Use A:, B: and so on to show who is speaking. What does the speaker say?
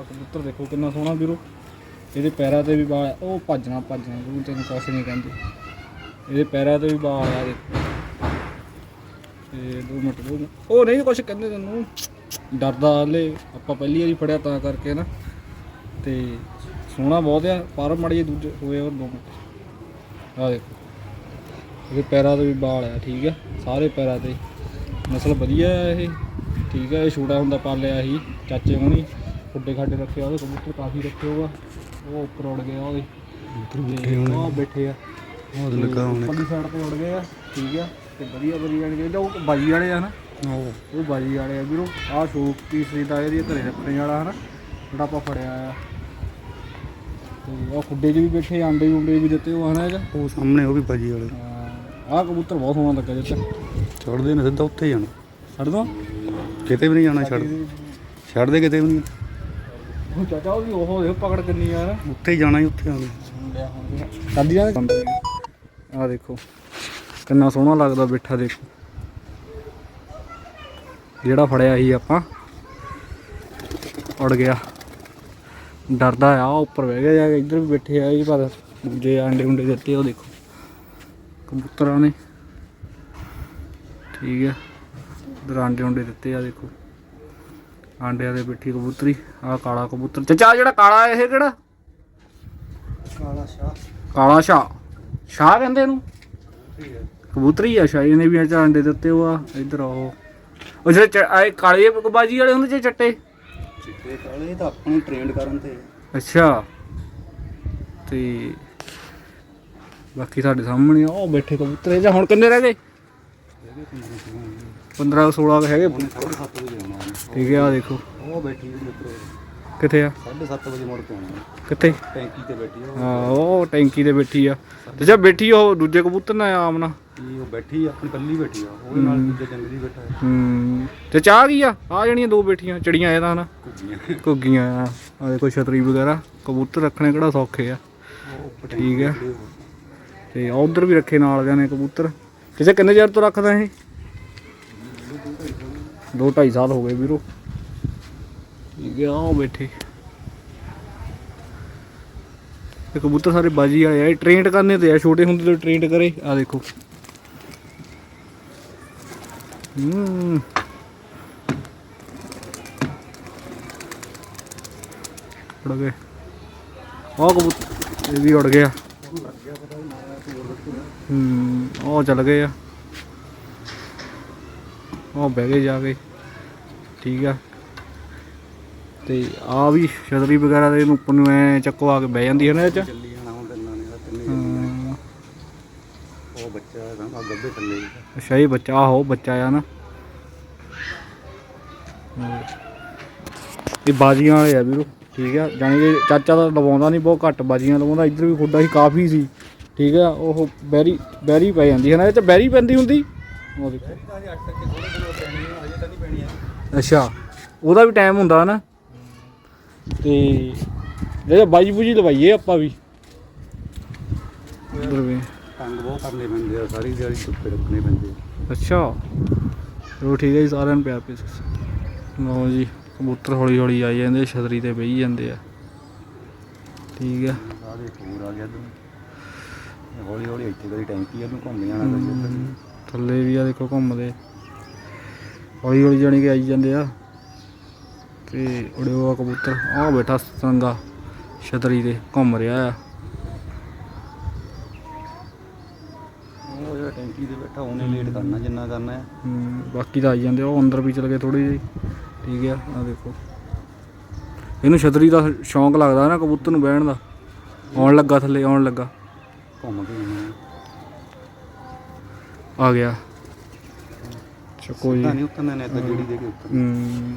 A: ਆ ਕਬੂਤਰ ਦੇਖੋ ਕਿੰਨਾ ਸੋਹਣਾ ਵੀਰੋ। ਇਹਦੇ ਪੈਰਾਂ ਤੇ ਵੀ ਬਾਲ ਆ। ਉਹ ਭੱਜਣਾ ਭੱਜਣਾ ਵੀਰੋ ਤੈਨੂੰ ਕੁਛ ਨਹੀਂ ਕਹਿੰਦੇ। ਇਹਦੇ ਪੈਰਾਂ ਤੇ ਵੀ ਬਾਲ ਆ ਦੇਖੋ ਤੇ ਦੋ ਮਿੰਟ ਦੋ ਮਿੰਟ। ਉਹ ਨਹੀਂ ਕੁਛ ਕਹਿੰਦੇ ਤੈਨੂੰ। ਡਰਦਾ ਹਲੇ, ਆਪਾਂ ਪਹਿਲੀ ਵਾਰੀ ਫੜਿਆ ਤਾਂ ਕਰਕੇ ਨਾ। ਤੇ ਸੋਹਣਾ ਬਹੁਤ ਆ, ਪਰ ਮੜੀ ਦੂਜੇ ਹੋਏ ਹੋਰ ਦੋ ਮਿੰਟ। ਆ ਦੇਖੋ। ਇਹਦੇ ਪੈਰਾਂ ਤੇ ਵੀ ਬਾਲ ਆ, ਠੀਕ ਆ, ਸਾਰੇ ਪੈਰਾਂ ਤੇ। ਨਸਲ ਵਧੀਆ ਆ ਇਹ। ਠੀਕ ਆ, ਇਹ ਛੋਟਾ ਹੁੰਦਾ, ਪਾਲਿਆ ਸੀ, ਚਾਚੇ ਹੋਣੀ। ਖੁੱਡੇ ਖਾਡੇ ਰੱਖਿਆ ਉਹਦੇ ਕਬੂਤਰ ਕਾਫੀ ਰੱਖੇ ਹੋਗਾ ਉਹ ਉੱਪਰ ਉੜ ਗਏ ਆ ਉਹਦੇ ਉਹ ਬੈਠੇ ਆ।
B: ਬਹੁਤ ਲੱਗਾ ਹੁਣ।
A: ਪੱਲੀ ਸਾਈਡ ਤੇ ਉੜ ਗਏ ਆ। ਠੀਕ ਆ। ਤੇ ਵਧੀਆ ਵਧੀਆ ਜਾਣਗੇ ਜੋ ਬਾਜੀ ਵਾਲੇ ਆ ਨਾ।
B: ਉਹ
A: ਉਹ ਬਾਜੀ ਵਾਲੇ ਆ ਵੀਰੋ। ਆਹ ਸ਼ੋਕ ਪੀਸ ਦੀ ਤਾਂ ਇਹਦੀ ਘਰੇ ਰੱਖਣੇ ਵਾਲਾ ਹਨਾ। ਜਿਹੜਾ ਆਪਾਂ ਫੜਿਆ ਆ। ਤੇ ਉਹ ਖੁੱਡੇ 'ਚ ਵੀ ਬੈਠੇ ਆਂਡੇ ਉਂਡੇ ਵੀ ਦਿੱਤੇ ਉਹ ਹਨਾ ਇਹਦਾ
B: ਉਹ ਸਾਹਮਣੇ ਉਹ ਵੀ ਬਾਜੀ ਵਾਲੇ।
A: ਆਹ ਕਬੂਤਰ ਬਹੁਤ ਸੋਹਣਾ ਲੱਗਾ ਜਿੱਤ
B: ਛੱਡਦੇ ਨੇ ਸਿੱਧਾ ਉੱਥੇ ਹੀ ਜਾਣਾ।
A: ਛੱਡ ਦੋ।
B: ਕਿਤੇ ਵੀ ਨਹੀਂ ਜਾਣਾ ਛੱਡ। ਛੱਡਦੇ ਕਿਤੇ ਵੀ ਨਹੀਂ।
A: ਉਹ ਚਾਚਾ ਉਹ ਵੀ ਉਹ ਦੇਖੋ ਪਕੜ ਕਿੰਨੀ ਯਾਰ
B: ਉੱਥੇ ਹੀ ਜਾਣਾ ਹੀ ਉੱਥੇ ਆਉਣਾ।
A: ਸਾਡੀ ਆ ਆ। ਦੇਖੋ ਕਿੰਨਾ ਸੋਹਣਾ ਲੱਗਦਾ ਬੈਠਾ ਦੇਖੋ। ਜਿਹੜਾ ਫੜਿਆ ਸੀ ਆਪਾਂ ਉੜ ਗਿਆ। ਡਰਦਾ ਆ ਉੱਪਰ ਬਹਿ ਗਿਆ ਜਾ ਕੇ ਇੱਧਰ ਵੀ ਬੈਠੇ ਆ ਇਹ ਪਰ ਦੂਜੇ ਆਂਡੇ ਉਂਡੇ ਦਿੱਤੇ ਉਹ ਦੇਖੋ। ਕਬੂਤਰਾਂ ਨੇ। ਠੀਕ ਹੈ ਇੱਧਰ ਆਂਡੇ ਉਂਡੇ ਦਿੱਤੇ ਆ ਦੇਖੋ। ਆਂਡਿਆਂ ਦੇ ਬੈਠੀ ਕਬੂਤਰੀ ਆ ਕਾਲਾ ਕਬੂਤਰ। ਚਾਚਾ ਆਹ ਜਿਹੜਾ ਕਾਲਾ ਇਹ ਕਿਹੜਾ?
B: ਕਾਲਾ ਸ਼ਾਹ।
A: ਕਾਲਾ ਸ਼ਾਹ। ਸ਼ਾਹ ਕਹਿੰਦੇ ਇਹਨੂੰ? ਕਬੂਤਰੀ ਆ ਸ਼ਾਹ ਇਹਨੇ ਵੀ ਅੱਜ ਆਂਡੇ ਦਿੱਤੇ ਉਹ ਆ ਇੱਧਰ ਉਹ। ਉਹ ਜਿਹੜੇ ਚ- ਆਹ ਇਹ ਕਾਲੇ ਬਾਜੀ ਵਾਲੇ ਹੁੰਦੇ ਜੇ ਚੱਟੇ?
B: ਚਿੱਟੇ ਕਾਲੇ ਤਾਂ ਆਪਾਂ ਨੂੰ ਟ੍ਰੇਨਡ ਕਰਨ ਤੇ।
A: ਅੱਛਾ। ਤੇ ਬਾਕੀ ਸਾਡੇ ਸਾਹਮਣੇ ਆ ਉਹ ਬੈਠੇ ਕਬੂਤਰ। ਇਹ ਜਾਂ ਹੁਣ ਕਿੰਨੇ ਰਹਿ ਗਏ? 15 16 ਹੈਗੇ।
B: ਉਹਨੇ 7:30 ਵਜੇ ਆਉਣਾ ਉਹਨੇ।
A: ਠੀਕ ਹੈ ਆ ਦੇਖੋ।
B: ਉਹ ਬੈਠੀ ਜੀ ਉੱਪਰ
A: ਕਿੱਥੇ ਆ?
B: 7:30 ਵਜੇ ਮੁੜ ਕੇ ਆਉਣਾ।
A: ਕਿੱਥੇ?
B: ਟੈਂਕੀ ਤੇ ਬੈਠੀ ਆ
A: ਹਾਂ ਉਹ ਟੈਂਕੀ ਤੇ ਬੈਠੀ ਆ। ਤੇ ਜਦ ਬੈਠੀ ਉਹ ਦੂਜੇ ਕਬੂਤਰ ਨਾਲ ਆਮ ਨਾ
B: ਉਹ ਬੈਠੀ ਆ, ਆਪਣੀ ਕੱਲੀ ਬੈਠੀ ਆ। ਉਹਦੇ ਨਾਲ ਦੂਜਾ ਜੰਗਲੀ ਬੈਠਾ ਹੈ।
A: ਤੇ ਚਾਹ ਕੀ ਆ? ਆ ਜਿਹੜੀਆਂ ਦੋ ਬੈਠੀਆਂ ਚੜੀਆਂ ਇਹਦਾ ਹਨਾ ਘੁੱਗੀਆਂ। ਆ ਆ ਦੇਖੋ ਛਤਰੀ ਵਗੈਰਾ। ਕਬੂਤਰ ਰੱਖਣੇ ਕਿਹੜਾ ਸੌਖੇ ਆ। ਠੀਕ
B: ਟੈਂਕੀ ਤੇ
A: ਤੇ ਉਧਰ ਵੀ ਰੱਖੇ ਨਾਲ ਜਾਨੇ ਕਬੂਤਰ। ਕਿਸੇ ਕਿੰਨੇ ਚਿਰ ਤੋਂ ਰੱਖਦਾ ਇਹ? 2 2.5 ਸਾਲ ਹੋ ਗਏ ਵੀਰੋ। ਠੀਕ ਆ ਉਹ ਬੈਠੇ। ਇਹ ਕਬੂਤਰ ਸਾਰੇ ਬਾਜੀ ਵਾਲੇ ਆ, ਇਹ ਟ੍ਰੇਨਡ ਕਰਨੇ ਤੇ ਆ, ਛੋਟੇ ਹੁੰਦੇ ਤੋਂ ਟ੍ਰੇਨਡ ਕਰੇ। ਆ ਦੇਖੋ। ਹੂੰ। ਉੜ ਗਏ। ਉਹ ਕਬੂਤਰ, ਇਹ ਵੀ ਉੜ ਗਿਆ। ਹੂੰ ਉਹ ਚੱਲ ਗਏ ਆ। ਉਹ ਬਹਿ ਗਏ ਜਾ ਕੇ। ਠੀਕ ਆ। ਤੇ ਆ ਵੀ ਛਤਰੀ ਵਗੈਰਾ ਦੇ ਉੱਪਰ ਨੂੰ ਐ ਚੱਕਵਾ ਕੇ ਬਹਿ ਜਾਂਦੀ ਹੈ ਨਾ ਇਹ ਚ।
B: ਚੱਲੀ ਜਾਣਾ ਹੁਣ ਤਿੰਨਾਂ ਨੇ ਤਿੰਨੇ
A: ਹਾਂ,
B: ਉਹ ਬੱਚਾ ਹੈ ਆ ਗੱਬੇ ਥੱਲੇ ਹੀ।
A: ਅੱਛਾ ਇਹ ਬੱਚਾ ਆਹੋ ਬੱਚਾ ਆ ਨਾ। ਇਹ ਬਾਜੀਆਂ ਵਾਲੇ ਆ ਵੀਰੋ। ਠੀਕ ਆ। ਜਾਣੀ ਕਿ ਚਾਚਾ ਤਾਂ ਲਵਾਉਂਦਾ ਨਹੀਂ ਬਹੁਤ ਘੱਟ ਬਾਜੀਆਂ ਲਵਾਉਂਦਾ ਇੱਧਰ ਵੀ ਖੁੱਡਾ ਸੀ ਕਾਫੀ ਸੀ। ਠੀਕ ਆ ਉਹ ਬੈਰੀ ਬੈਰੀ ਪੈ ਜਾਂਦੀ ਹੈ ਨਾ ਇਹ ਚ ਬੈਰੀ ਪੈਂਦੀ ਹੁੰਦੀ? ਉਹ ਦੇਖੋ। ਅੱਛਾ ਉਹਦਾ ਵੀ ਟਾਈਮ ਹੁੰਦਾ ਨਾ। ਤੇ ਜਿਹੜੇ ਬਾਜੀ ਬੂਜੀ ਲਵਾਈਏ ਆਪਾਂ ਵੀ। ਇੱਧਰ ਵੀ।
B: ਤੰਗ ਬਹੁਤ ਕਰਨੇ ਪੈਂਦੇ ਆ ਸਾਰੀ ਦਿਹਾੜੀ ਧੁੱਪੇ ਰੱਖਣੇ ਪੈਂਦੇ ਆ।
A: ਅੱਛਾ। ਚਲੋ ਠੀਕ ਹੈ ਜੀ ਸਾਰਿਆਂ ਨੂੰ ਪਿਆਰ ਪੀਸ ਲਓ ਜੀ ਕਬੂਤਰ ਹੌਲੀ ਹੌਲੀ ਆਈ ਜਾਂਦੇ ਛਤਰੀ ਤੇ ਬਈ ਜਾਂਦੇ ਆ। ਠੀਕ ਆ।
B: ਆ ਦੇ ਹੋਰ ਆ ਗਿਆ ਤੂੰ ਹੌਲੀ ਹੌਲੀ ਇੱਥੇ ਕਦੀ ਟੈਂਕੀ ਨੂੰ ਘੁੰਮ ਜਾਣਾ ਕਦੀ ਉੱਧਰ।
A: ਥੱਲੇ ਵੀ ਆ ਦੇਖੋ ਘੁੰਮਦੇ। ਹੌਲੀ ਹੌਲੀ ਜਾਣੀ ਕਿ ਆਈ ਜਾਂਦੇ ਆ। ਤੇ ਉੜਿਓ ਆ ਕਬੂਤਰ ਆ ਬੈਠਾ ਸੰਗਾ ਛਤਰੀ ਤੇ ਘੁੰਮ ਰਿਹਾ ਆ।
B: ਉਹ ਜਿਹੜਾ ਟੈਂਕੀ ਤੇ ਬੈਠਾ ਉਹਨੇ ਲੇਟ ਕਰਨਾ ਜਿੰਨਾ ਕਰਨਾ ਹੈ
A: ਹਮ, ਬਾਕੀ ਤਾਂ ਆਈ ਜਾਂਦੇ ਆ ਉਹ ਅੰਦਰ ਵੀ ਚਲ ਗਏ ਥੋੜੀ ਜਿਹੀ। ਠੀਕ ਆ ਆ ਦੇਖੋ। ਇਹਨੂੰ ਛਤਰੀ ਦਾ ਸ਼ੌਂਕ ਲੱਗਦਾ ਨਾ ਕਬੂਤਰ ਨੂੰ ਬਹਿਣ ਦਾ। ਆਉਣ ਲੱਗਾ ਥੱਲੇ ਆਉਣ ਲੱਗਾ।
B: ਘੁੰਮ ਕੇ
A: ਆ ਗਿਆ। ਚੱਕੋ ਜੀ।
B: ਤਾਂ ਨਹੀਂ ਉਤਰਨਾ ਨੇ ਤਾਂ ਜਿਹੜੀ ਦੇ ਕੇ ਉੱਤਰ
A: ਹਮ,